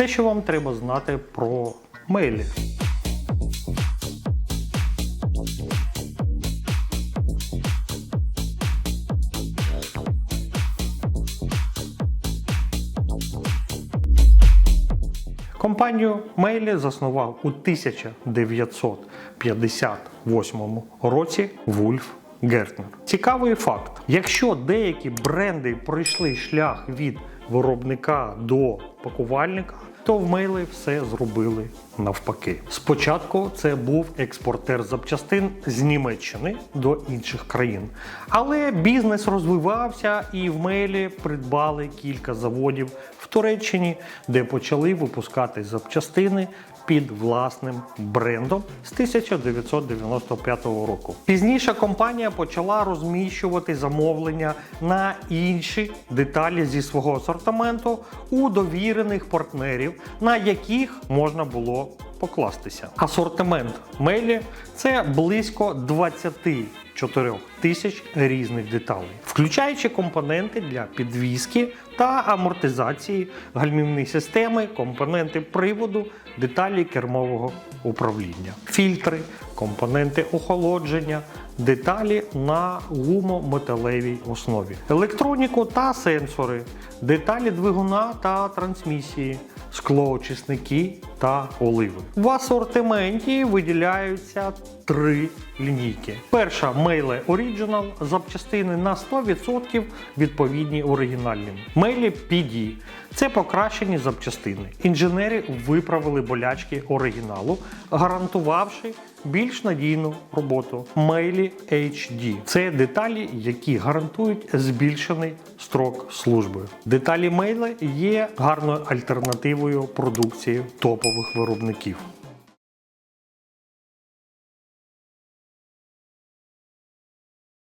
Все, що вам треба знати про мейлі. Компанію Мейлі заснував у 1958 році Вульф Гертнер. Цікавий факт: якщо деякі бренди пройшли шлях від виробника до пакувальника, то в Мейлі все зробили навпаки. Спочатку це був експортер запчастин з Німеччини до інших країн, але бізнес розвивався і в Мейлі придбали кілька заводів в Туреччині, де почали випускати запчастини під власним брендом з 1995 року. Пізніше компанія почала розміщувати замовлення на інші деталі зі свого асортименту у довірених партнерів, на яких можна було покластися. Асортимент Мейлі це близько 24 тисяч різних деталей, включаючи компоненти для підвіски та амортизації, гальмівні системи, компоненти приводу, деталі кермового управління, фільтри, компоненти охолодження, деталі на гумометалевій основі, електроніку та сенсори, деталі двигуна та трансмісії, склоочисники та оливи. В асортименті виділяються три лінійки. Перша Meyle Original запчастини на 100% відповідні оригінальним. Meyle PD це покращені запчастини. Інженери виправили болячки оригіналу, гарантувавши більш надійну роботу. Meyle HD це деталі, які гарантують збільшений строк служби. Деталі Meyle є гарною альтернативою продукції топових виробників.